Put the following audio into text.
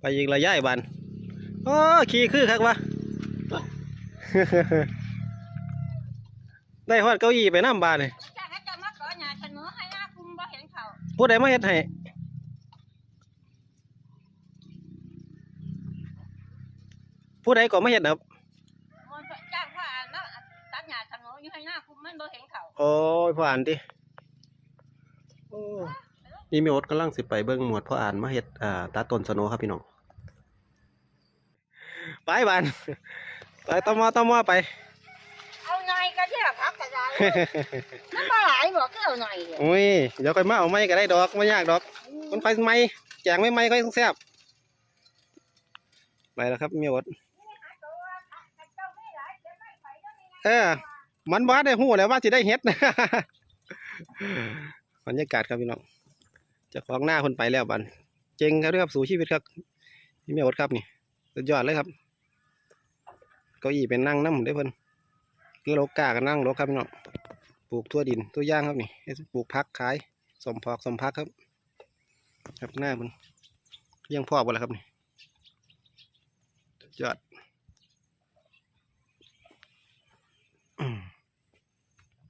ไปอีกระยะบันโอ้ขี่คือคักวะได้ฮอดเก้าอี้ไปน้ำบานเลยจ้าให้เจ้ามาขอหยาเสนอให้หน้าคุมบ่เห็นเขาผู้ใดมาเฮ็ดให้ผู้ใดก็มาเฮ็ดครับมันจ้างว่านะตัดหยาเสนออยู่ให้หน้าคุมมันบ่เห็นเขาโอ้ยพ่ออ่านดิโอ้ นี่แมีอดกำลังสิไปเบิ่งหมวดพ่ออ่านมาเฮ็ดอ่าตัดต้นสโนครับพี่น้องไปบานไปตอมอตอมอไป เอาหน่อยก็ที่ละพักก็ได้มันบ่หลายบ่ก็เอาหน่อยเดียวโอ้ยเดี๋ยวค่อยมาเอาไม้ก็ได้ดอกไม่ยากดอกมันไฟไม้แจงไม่ไม้ก็ยังแซ่บไปแล้วครับแมีอดเออมันบ้าได้หู้แล้วว่าสิได้เฮ็ดบรรยากาศครับพี่น้องเจะคล้าของหน้าคนไปแล้วบันเจงครับด้วยครับสู่ชีวิตครับพี่เมียอดครับนี่สุดยอดเลยครับเก้าอี้เป็นนั่งน้ำได้เพิ่นคือโลกากันนั่งโลกครับพี่น้องปลูกทั่วดินตัวย่างครับนี่ปลูกพักขายสมพอกสมพักครับ ครับหน้ามันเพียงพอบ่แล้วครับนี่สุดยอด